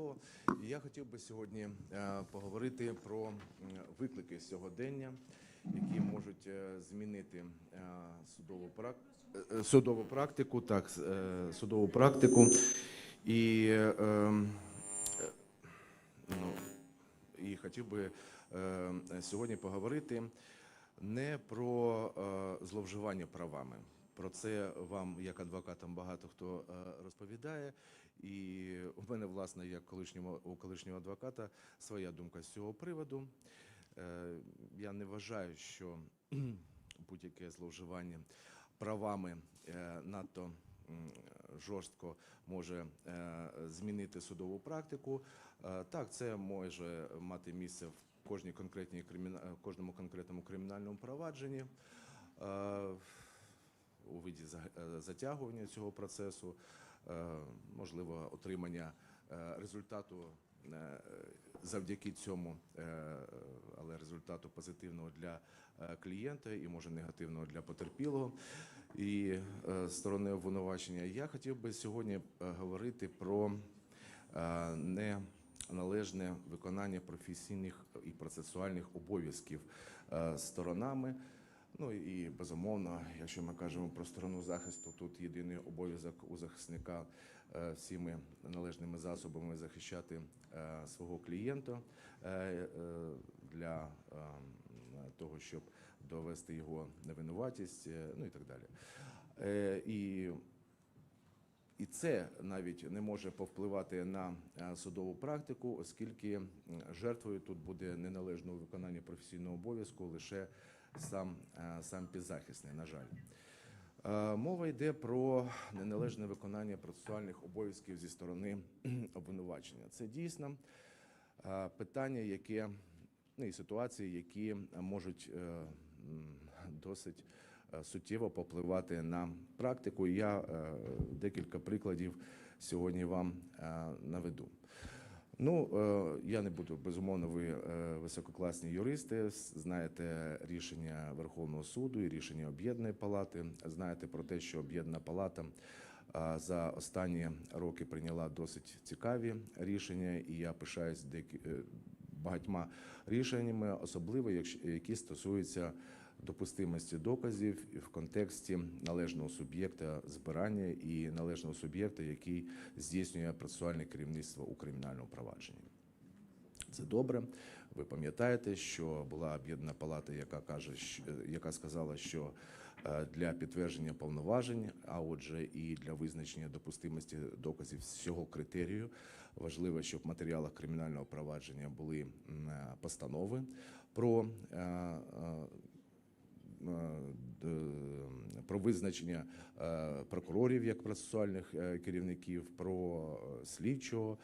слово. Я хотів би сьогодні е, поговорити про виклики сьогодення, які можуть е, змінити е, судову прак- е, судову практику, так, судову практику. І, ем, ну, і хотів би сьогодні поговорити не про зловживання правами. Про це вам, як адвокатам, багато хто розповідає. І у мене, власне, як колишнього, у колишнього адвоката, своя думка з цього приводу. Е, Я не вважаю, що будь-яке зловживання правами е, надто жорстко може е, змінити судову практику. Так, це може мати місце в кожній конкретній кожному конкретному кримінальному провадженні. У виді затягування цього процесу, можливо, отримання е, результату е, завдяки цьому, е, але результату позитивного для е, клієнта і може негативного для потерпілого і е, сторони обвинувачення. Я хотів би сьогодні е, говорити про е, неналежне виконання професійних і процесуальних обов'язків е, сторонами. Ну і безумовно, якщо ми кажемо про сторону захисту, тут єдиний обов'язок у захисника е, всіми належними засобами захищати е, свого клієнта е, для того, щоб довести його невинуватість, ну і так далі. І і це навіть не може повпливати на судову практику, оскільки жертвою тут буде неналежного виконання професійного обов'язку лише сам, е, сам підзахисний, на жаль. Е, Мова йде про неналежне виконання процесуальних обов'язків зі сторони обвинувачення. Це дійсно е, питання, яке ну і ситуації, які можуть досить суттєво попливати на практику. Я декілька прикладів сьогодні вам наведу. Ну, е, я не буду безумовно. Ви е, висококласні юристи, знаєте рішення Верховного суду і рішення об'єднаної палати. Знаєте про те, що об'єднана палата за останні роки прийняла досить цікаві рішення, і я пишаюсь деякі- е, багатьма рішеннями, особливо які стосуються допустимості доказів в контексті належного суб'єкта збирання і належного суб'єкта, який здійснює процесуальне керівництво у кримінальному провадженні. Це добре. Ви пам'ятаєте, що була об'єднана палата, яка каже, що- яка сказала, що е, для підтвердження повноважень, а отже, і для визначення допустимості доказів з цього критерію важливо, щоб в матеріалах кримінального провадження були е, постанови про е, про визначення е, прокурорів як процесуальних е, керівників, про е, слідчого,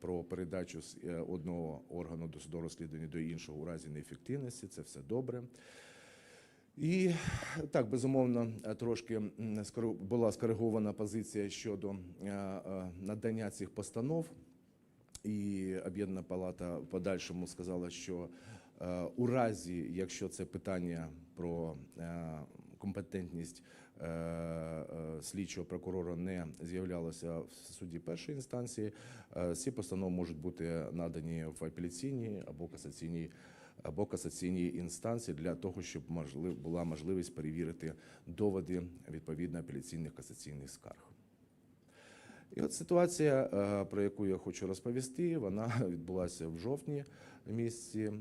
про передачу з е, одного органу досудового розслідування до іншого у разі неефективності. Це все добре. І так, безумовно, е, трошки була скоригована позиція щодо е, е, надання цих постанов. І об'єднана палата в подальшому сказала, що е, у разі, якщо це питання про е, компетентність е, е, слідчого прокурора не з'являлося в суді першої інстанції, е, ці постанови можуть бути надані в апеляційній або касаційній або касаційній інстанції для того, щоб була можливість перевірити доводи відповідно апеляційних касаційних скарг. І от ситуація, е, про яку я хочу розповісти, вона відбулася в жовтні місяці, е,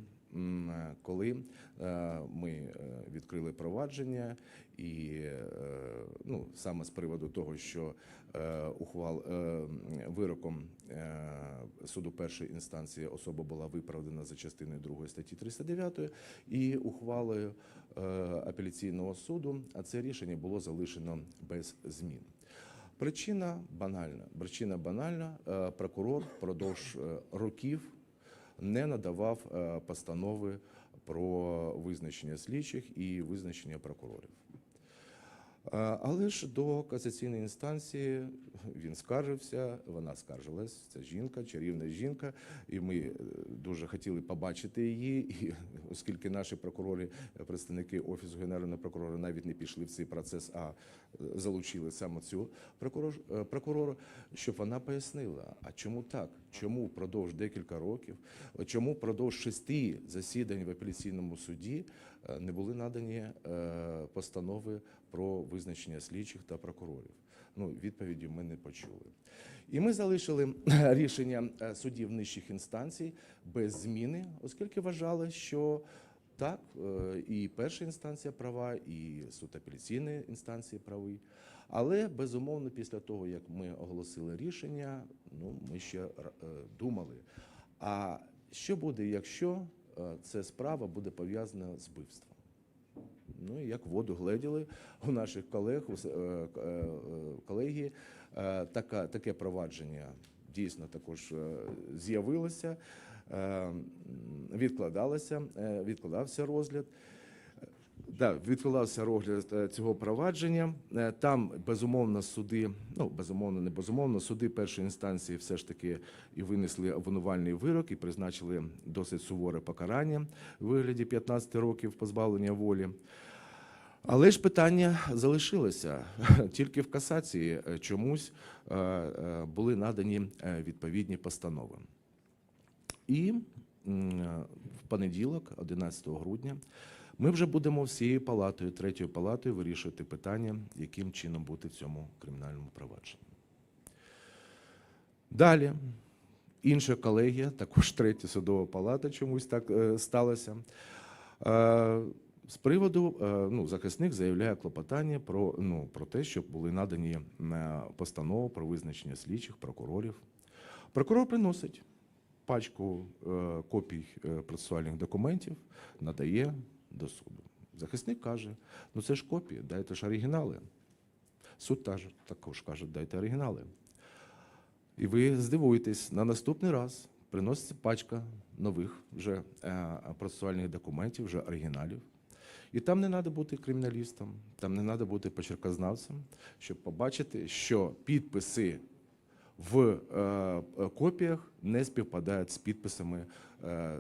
коли е, ми е, відкрили провадження, і е, ну, саме з приводу того, що е, ухвал е, вироком е, суду першої інстанції особа була виправдана за частиною 2 статті 309 і ухвалою е, апеляційного суду, а це рішення було залишено без змін. Причина банальна. Причина банальна. Е, Прокурор впродовж е, років не надавав е, постанови про визначення слідчих і визначення прокурорів. Але ж до касаційної інстанції він скаржився, вона скаржилась. Це жінка, чарівна жінка, і ми е, дуже хотіли побачити її. І оскільки наші прокурори, е, представники офісу генерального прокурора, навіть не пішли в цей процес, а е, залучили саме цю прокурор, прокурора, щоб вона пояснила, а чому так? Чому впродовж декілька років, чому впродовж шести засідань в апеляційному суді не були надані постанови про визначення слідчих та прокурорів? Ну, відповіді ми не почули. І ми залишили рішення е, судів нижчих інстанцій без зміни, оскільки вважали, що так, е, і перша інстанція права, і суд апеляційної інстанції правий. Але безумовно, після того, як ми оголосили рішення, ну ми ще е, думали. А що буде, якщо е, ця справа буде пов'язана з вбивством? Ну і як воду гледіли у наших колег, у е, е, колеги, е, така, таке провадження дійсно також з'явилося, відкладалося, відкладався розгляд. Да, відкладався розгляд цього провадження. Там безумовно суди, ну безумовно, не безумовно, суди першої інстанції все ж таки і винесли обвинувальний вирок і призначили досить суворе покарання у вигляді 15 років позбавлення волі. Але ж питання залишилося тільки в касації е, чомусь е, е, були надані відповідні постанови. І в понеділок, 11 грудня, ми вже будемо всією палатою, третьою палатою вирішувати питання, яким чином бути в цьому кримінальному провадженні. Далі, інша колегія, також третя судова палата, чомусь так сталося. З приводу е, ну, захисник заявляє клопотання про, ну, про те, щоб були надані е, постанови про визначення слідчих прокурорів. Прокурор приносить пачку е, копій процесуальних документів, надає до суду. Захисник каже: ну це ж копії, дайте ж оригінали. Суд також каже, дайте оригінали. І ви здивуєтесь, на наступний раз приноситься пачка нових вже процесуальних документів, вже оригіналів. І там не треба бути криміналістом, там не треба бути почеркознавцем, щоб побачити, що підписи в е, е, копіях не співпадають з підписами е,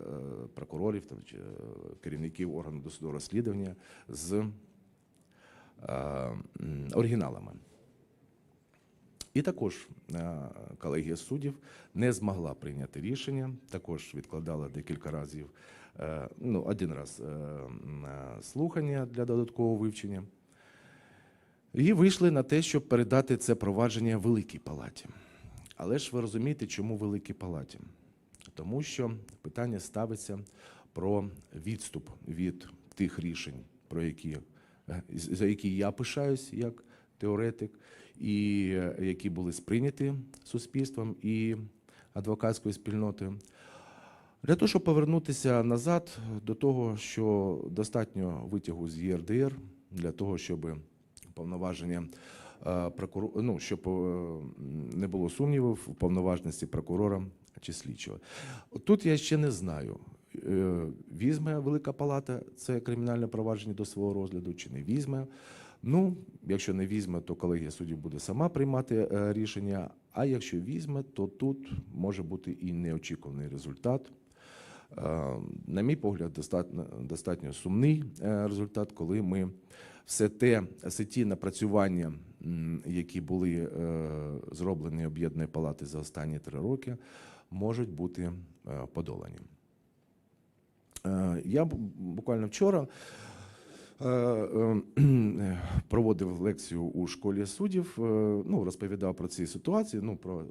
прокурорів там, чи керівників органу досудового розслідування з оригіналами. І також колегія суддів не змогла прийняти рішення, також відкладала декілька разів, ну, один раз е, е, слухання для додаткового вивчення. І вийшли на те, щоб передати це провадження Великій Палаті. Але ж ви розумієте, чому Великій Палаті? Тому що питання ставиться про відступ від тих рішень, про які, е, за які я пишаюсь як теоретик, і е, які були сприйняті суспільством і адвокатською спільнотою. Для того, щоб повернутися назад до того, що достатньо витягу з ЄРДР для того, щоб повноваження е, ну, щоб е, не було сумнівів у повноважності прокурора чи слідчого. Тут я ще не знаю, е, візьме Велика Палата це кримінальне провадження до свого розгляду чи не візьме. Ну, якщо не візьме, то колегія суддів буде сама приймати е, рішення. А якщо візьме, то тут може бути і неочікуваний результат. Е, На мій погляд, достатньо, достатньо сумний е, результат, коли ми все те, все ті напрацювання, які були е, зроблені об'єднаної палати за останні три роки, можуть бути подолані. Я бу- буквально вчора проводив лекцію у школі суддів, е, ну, розповідав про ці ситуації, ну, про е,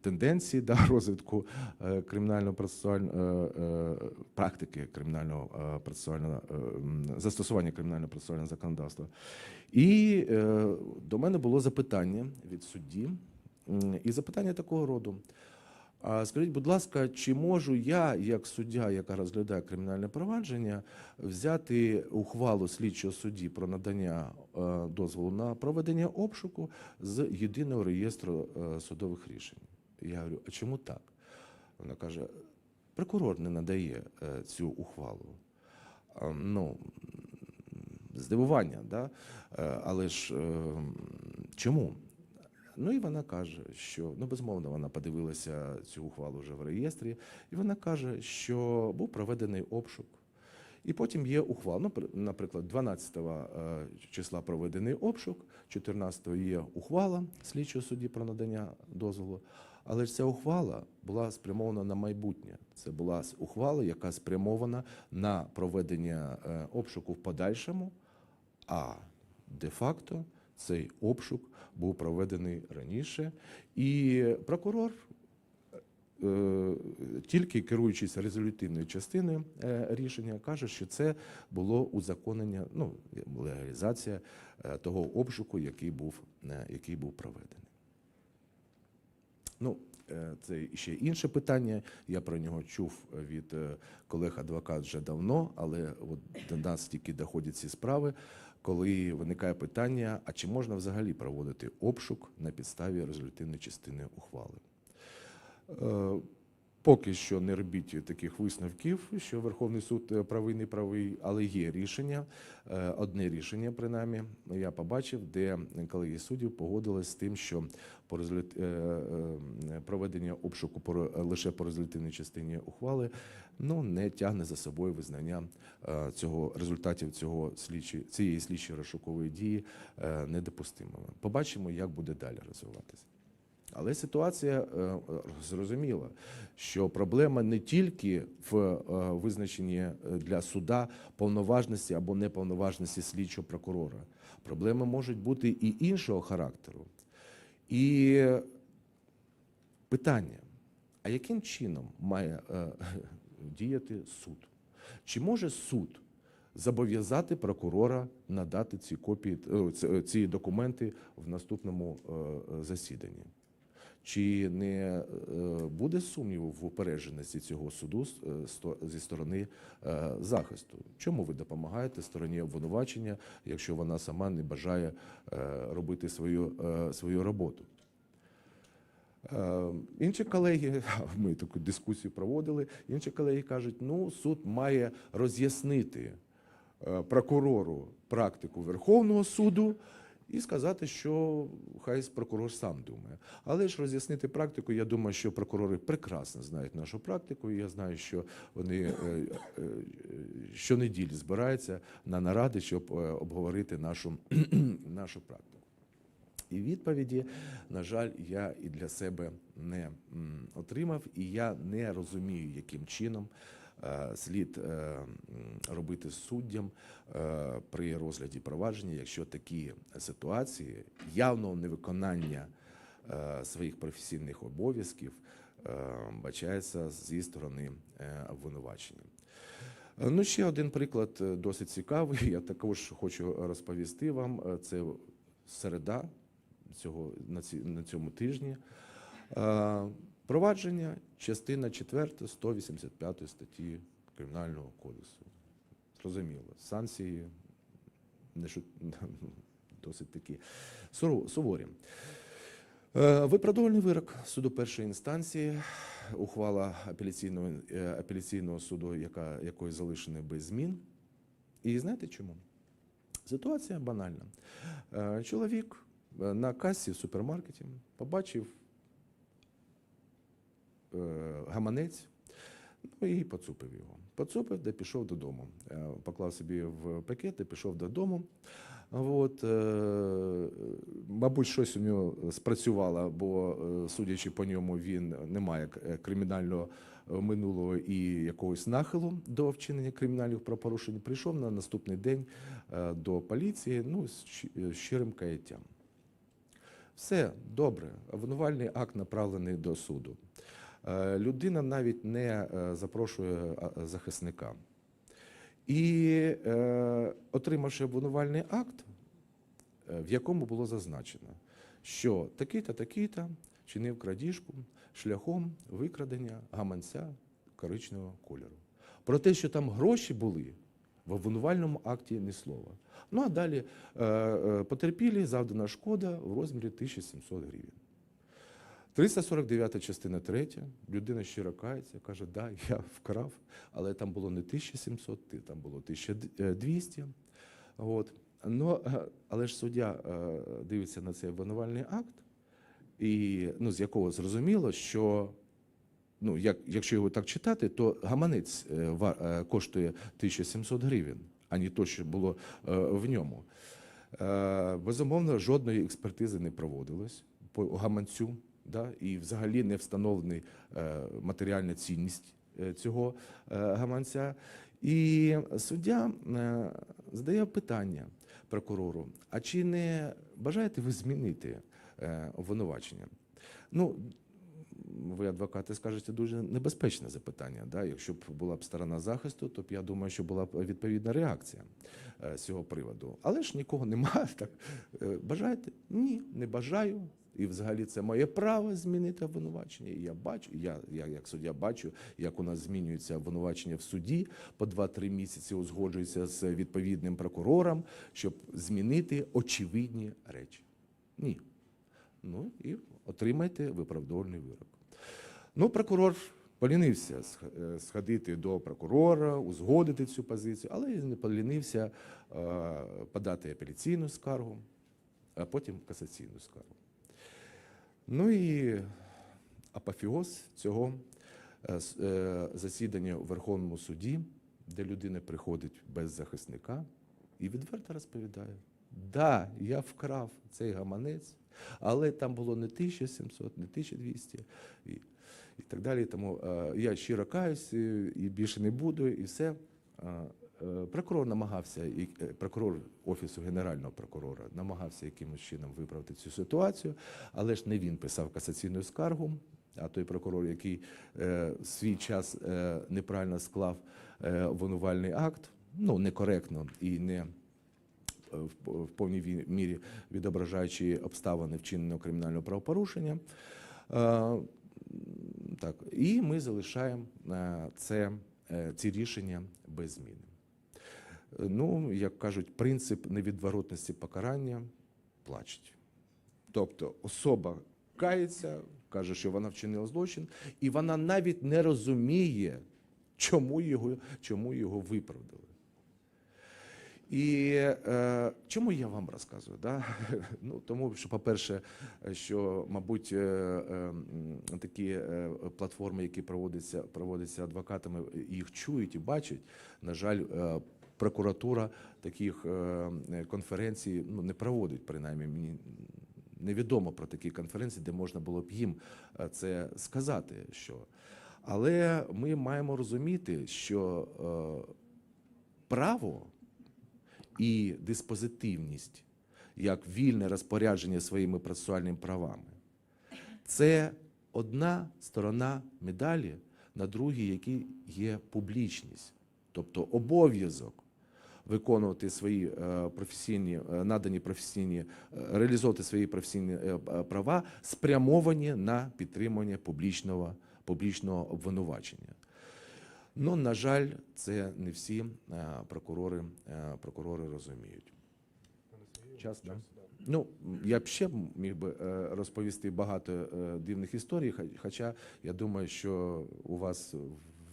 тенденції да, розвитку е, кримінального процесуального е, е, практики кримінального е, процесуального е, застосування кримінального процесуального законодавства. І е, до мене було запитання від судді, і запитання такого роду. Скажіть, будь ласка, чи можу я, як суддя, яка розглядає кримінальне провадження, взяти ухвалу слідчого судді про надання е, дозволу на проведення обшуку з єдиного реєстру е, судових рішень? Я говорю, а чому так? Вона каже: прокурор не надає е, цю ухвалу. Ну, здивування, да? Але ж е, чому? Ну і вона каже, що ну безумовно вона подивилася цю ухвалу вже в реєстрі, і вона каже, що був проведений обшук. І потім є ухвала. Ну, наприклад, 12 е, числа проведений обшук, 14 є ухвала слідчого судді про надання дозволу. Але ж ця ухвала була спрямована на майбутнє. Це була ухвала, яка спрямована на проведення е, обшуку в подальшому, а де-факто цей обшук був проведений раніше, і прокурор, е, тільки керуючись резолютивною частиною е, рішення, каже, що це було узаконення, ну легалізація е, того обшуку, який був, який був проведений. Ну, це ще інше питання. Я про нього чув від е, колег-адвокат вже давно, але от до нас тільки доходять ці справи, коли виникає питання: а чи можна взагалі проводити обшук на підставі резолютивної частини ухвали? Поки що не робіть таких висновків, що Верховний суд е, правий, не правий, але є рішення. Е, Одне рішення, принаймні, я побачив, де колеги суддів погодились з тим, що по резолют... е, проведення обшуку лише по резолютивній частині ухвали ну, не тягне за собою визнання цього результатів цього слідчі, цієї слідчої розшукової дії недопустимими. Побачимо, як буде далі розвиватися. Але ситуація е, зрозуміла, що проблема не тільки в е, визначенні е, для суда повноважності або неповноважності слідчого прокурора. Проблеми можуть бути і іншого характеру. І питання: а яким чином має діяти суд? Чи може суд зобов'язати прокурора надати ці копії, ці документи в наступному засіданні? Чи не е, буде сумніву в упередженості цього суду е, зі сторони е, захисту? Чому ви допомагаєте стороні обвинувачення, якщо вона сама не бажає робити свою, свою роботу? Інші колеги, ми таку дискусію проводили. Інші колеги кажуть, ну суд має роз'яснити прокурору практику Верховного суду і сказати, що хай прокурор сам думає. Але ж роз'яснити практику, я думаю, що прокурори прекрасно знають нашу практику. І я знаю, що вони е, е, щонеділі збираються на наради, щоб е, обговорити нашу, нашу практику. І відповіді, на жаль, я і для себе не отримав, і я не розумію, яким чином е, слід е, робити суддям е, при розгляді провадження, якщо такі ситуації явного невиконання е, своїх професійних обов'язків е, бачається зі сторони е, обвинувачення. Е, Ну, ще один приклад е, досить цікавий. Я також хочу розповісти вам. Е, Це середа цього на цьому тижні. Провадження, частина 4 185 статті Кримінального кодексу. Зрозуміло, санкції не шу... досить такі суворі. Е, Виправдовальний вирок суду першої інстанції, ухвала апеляційного, е, апеляційного суду, яка, якої залишена без змін. І знаєте чому? Ситуація банальна. Е, Чоловік на касі в супермаркеті побачив гаманець, ну і поцупив його. Поцупив, де пішов додому. Е, Поклав собі в пакет і пішов додому. От, е, мабуть, щось у нього спрацювало, бо, е, судячи по ньому, він не має е, кримінального е, минулого і якогось нахилу до вчинення кримінальних правопорушень. Прийшов на наступний день е, до поліції ну, з щирим каяттям. Все добре, обвинувальний акт направлений до суду. Е, Людина навіть не е, запрошує захисника. І е, отримавши обвинувальний акт, е, в якому було зазначено, що такий-то, такий-то чинив крадіжку шляхом викрадення гаманця коричневого кольору. Про те, що там гроші були, в обвинувальному акті ні слова. Ну а далі е, е, потерпілі завдана шкода в розмірі 1700 гривень. 349 частина 3, людина щиро кається, каже, да, я вкрав, але там було не 1700, там було 1200. От. Ну, е, але ж суддя е, дивиться на цей обвинувальний акт, і ну, з якого зрозуміло, що ну, як, якщо його так читати, то гаманець е, коштує 1700 гривень, а не то, що було в ньому. Безумовно, жодної експертизи не проводилось по гаманцю, да, і взагалі не встановлений е, матеріальна цінність е, цього е, гаманця. І суддя задає питання прокурору: а чи не бажаєте ви змінити обвинувачення? Ну, ви, адвокати, скажете дуже небезпечне запитання. Да? Якщо б була б сторона захисту, то б я думаю, що була б відповідна реакція з цього приводу. Але ж нікого немає. Так бажаєте? Ні, не бажаю. І взагалі це моє право змінити обвинувачення. І я бачу, я, я як суддя бачу, як у нас змінюється обвинувачення в суді по 2-3 місяці, узгоджується з відповідним прокурором, щоб змінити очевидні речі. Ні. Ну і отримайте виправдовольний вирок. Ну, прокурор полінився е, сходити до прокурора, узгодити цю позицію, але не полінився е, подати апеляційну скаргу, а потім касаційну скаргу. Ну і апофіоз цього е, е, засідання у Верховному суді, де людина приходить без захисника і відверто розповідає: да, я вкрав цей гаманець, але там було не 1700, не 1200 і, і так далі. Тому е, я щиро каюсь і більше не буду, і все. Е, Прокурор намагався, і е, прокурор офісу генерального прокурора намагався якимось чином виправити цю ситуацію, але ж не він писав касаційну скаргу, а той прокурор, який е, свій час е, неправильно склав е, обвинувальний акт, ну некоректно і не е, в повній мірі відображаючи обставини вчиненого кримінального правопорушення. Е, Так, і ми залишаємо це, ці рішення без зміни. Е, Ну, як кажуть, принцип невідворотності покарання плачуть. Тобто особа кається, каже, що вона вчинила злочин, і вона навіть не розуміє, чому його, чому його виправдали. І е, чому я вам розказую? Да? Ну, тому що, по-перше, що, мабуть, е, е, такі е, платформи, які проводяться, проводяться адвокатами, їх чують і бачать. На жаль, е, прокуратура таких е, конференцій ну, не проводить, принаймні мені. Невідомо про такі конференції, де можна було б їм е, це сказати. Що. Але ми маємо розуміти, що е, право і диспозитивність як вільне розпорядження своїми процесуальними правами. Це одна сторона медалі, на другій, якій є публічність, тобто обов'язок виконувати свої е, професійні е, надані професійні, е, реалізовувати свої професійні права, спрямовані на підтримання публічного, публічного обвинувачення. Ну, на жаль, це не всі прокурори, прокурори розуміють. Час, да? Ну, я б ще міг би розповісти багато дивних історій, хо- хоча я думаю, що у вас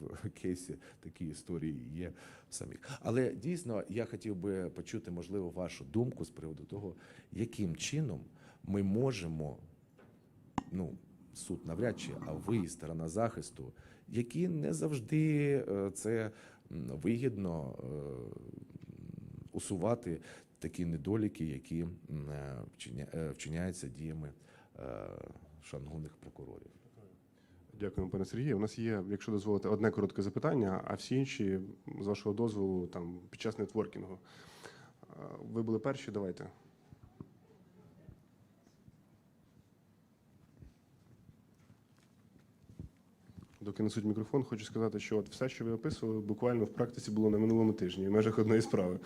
в кейсі такі історії є самі. Але дійсно я хотів би почути, можливо, вашу думку з приводу того, яким чином ми можемо, ну, суд навряд чи, а ви, сторона захисту, які не завжди е, це вигідно е, усувати такі недоліки, які е, вчиня- вчиняються діями шановних прокурорів. Дякуємо, пане Сергію. У нас є, якщо дозволите, одне коротке запитання, а всі інші, з вашого дозволу, там під час нетворкінгу. Ви були перші, давайте. Доки несуть мікрофон, хочу сказати, що от все, що ви описували, буквально в практиці було на минулому тижні, в межах одної справи.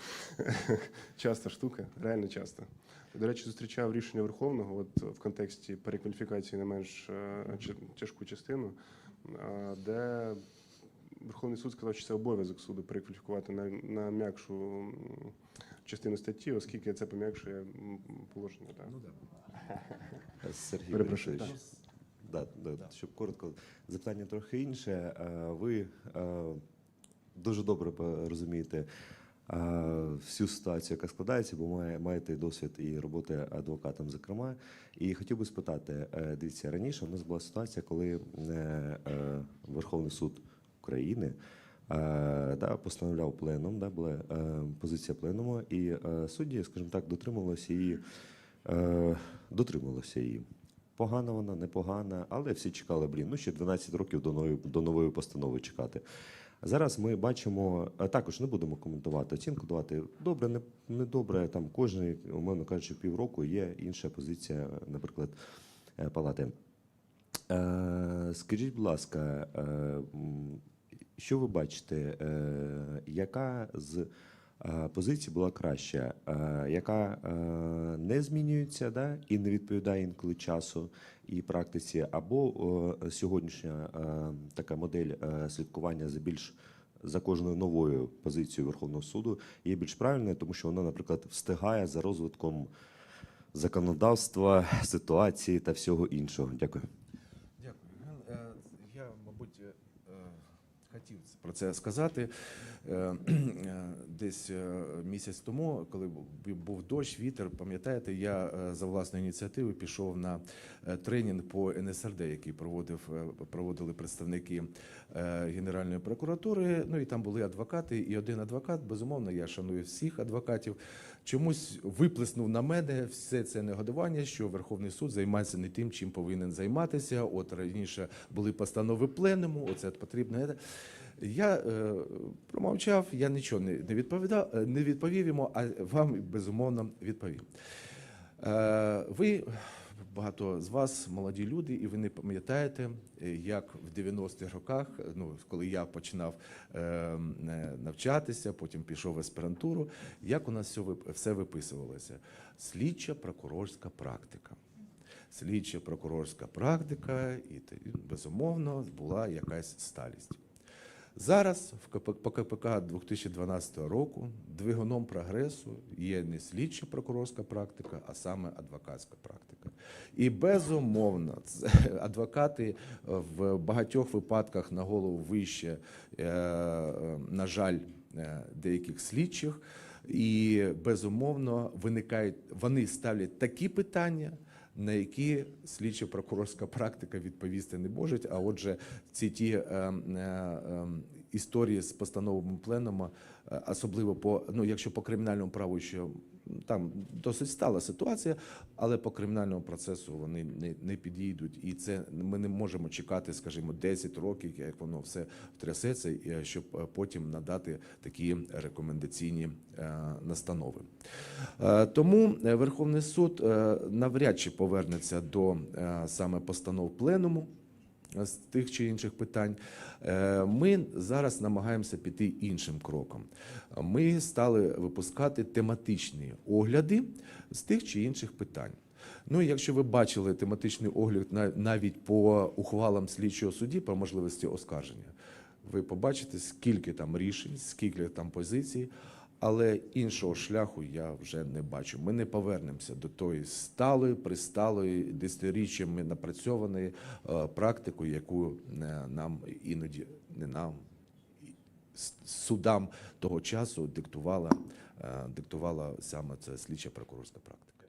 Часта штука, реально часто. До речі, зустрічав рішення Верховного от в контексті перекваліфікації на менш е, тяжку частину, де Верховний суд сказав, що це обов'язок суду перекваліфікувати на, на м'якшу частину статті, оскільки це пом'якшує положення. Так. Сергій Перепрошую, Да, да, щоб коротко, запитання трохи інше. Е, Ви е, дуже добре розумієте е, всю ситуацію, яка складається, бо маєте досвід і роботи адвокатом, зокрема. І хотів би спитати: дивіться, раніше у нас була ситуація, коли Верховний суд України. Да, постановляв пленум, да, була позиція пленуму, і судді, скажімо так, дотримувалися її, дотримувалися її. Погана вона, непогана, але всі чекали, блін, ну ще 12 років до нової, до нової постанови чекати. Зараз ми бачимо, також не будемо коментувати, оцінку давати добре, не, не добре. Там кожен, умовно кажучи, півроку є інша позиція, наприклад, е, палати. Е, скажіть, будь ласка, е, що ви бачите, е, яка з е, позицій була краща, е, яка е, не змінюється да, і не відповідає інколи часу і практиці, або сьогоднішня така модель слідкування за більш за кожною новою позицією Верховного суду є більш правильною, тому що вона, наприклад, встигає за розвитком законодавства, ситуації та всього іншого. Дякую, Євген. Е, Я, мабуть, е, е, хотів про це сказати. Е, е, Десь е, місяць тому, коли був дощ, вітер, пам'ятаєте, я за власною ініціативою пішов на тренінг по НСРД, який проводив, проводили представники Генеральної прокуратури. Ну і там були адвокати, і один адвокат, безумовно, я шаную всіх адвокатів. Чомусь виплеснув на мене все це негодування, що Верховний суд займається не тим, чим повинен займатися. От раніше були постанови пленуму, оце потрібно. Я е, промовчав, я нічого не, не відповідав, не відповів йому, а вам безумовно відповім. Е, ви багато з вас молоді люди, і ви не пам'ятаєте, е, як в 90-х роках, е, ну коли я починав е, е, навчатися, потім пішов в аспірантуру, як у нас все, все виписувалося? Слідча прокурорська практика. Слідча прокурорська практика, і безумовно була якась сталість. Зараз по КПК 2012 року двигуном прогресу є не слідча прокурорська практика, а саме адвокатська практика. І безумовно, адвокати е, в багатьох випадках на голову вище, е, е, на жаль, деяких слідчих. І безумовно виникають, вони ставлять такі питання, на які слідчо прокурорська практика відповісти не може. А отже, ці ті е, е, е, історії з постановами пленума, е, особливо по ну, якщо по кримінальному праву, що там досить стала ситуація, але по кримінальному процесу вони не, не підійдуть. І це ми не можемо чекати, скажімо, 10 років, як воно все втрясеться, е, щоб е, потім надати такі рекомендаційні е, настанови. Тому Верховний суд навряд чи повернеться до саме постанов пленуму з тих чи інших питань. Е, Ми зараз намагаємося піти іншим кроком. Ми стали випускати тематичні огляди з тих чи інших питань. Ну, якщо ви бачили тематичний огляд на- навіть по ухвалам слідчого судді про можливості оскарження, ви побачите, скільки там рішень, скільки там позицій, але іншого шляху я вже не бачу. Ми не повернемося до тої сталої, присталої, десятиріччями напрацьованої е, практики, яку е, нам іноді не нам судам того часу диктувала, е, диктувала саме ця слідча прокурорська практика.